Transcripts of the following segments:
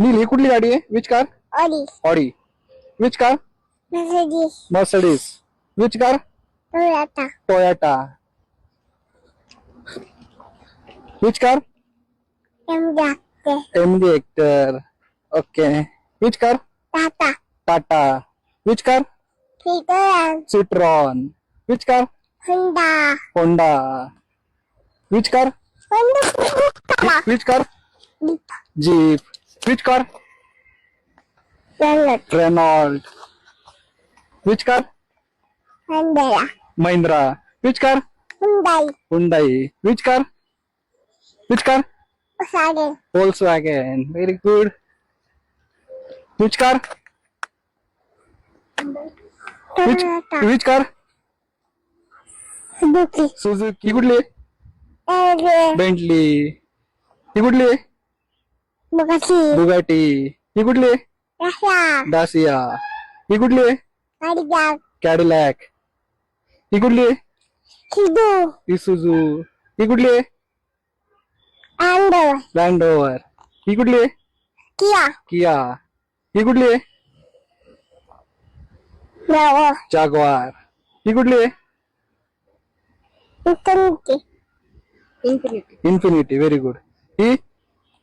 नीली कुठली गाडी आहे which car Audi Audi which car Mercedes Mercedes which car Toyota Toyota which car MG Hector okay which car Tata Tata which car Citroen which car Honda Honda which car which car Jeep Which car? Renault. Renault. Which car? Mahindra. Mahindra. Which car? Hyundai. Hyundai. Which car? Which car? Volkswagen. Volkswagen. Very good. Which car? Which, which car? Suzuki. Suzuki. ही Bentley. Bentley. ही Bugatti Bugatti ही कुठली आहे दासिया ही कुठली आहे कॅडिलॅक ही कुठली आहे Isuzu ही कुठली आहे ही कुठली आहे किया किया ही कुठली आहे जागवार ही कुठली आहे इन्फिनिटी व्हेरी गुड ही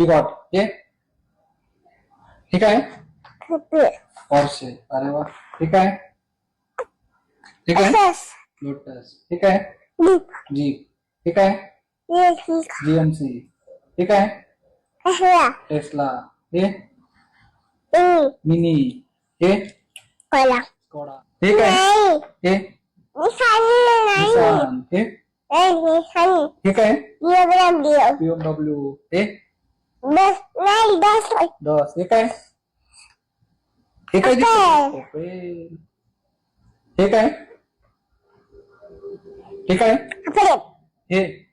पिकॉट ये ठीक आहे हॉर्से अरे वा ठीक आहे ठीक आहे लोटस ठीक आहे जी ठीक आहे जीएमसी ठीक आहे टेस्ला हे मिनी e. हे कोडा ठीक आहे हे निसान हे ठीक आहे बीएमडब्ल्यू हे बस नाही बस डोस हे काय हे काय दिसत हे काय हे काय हे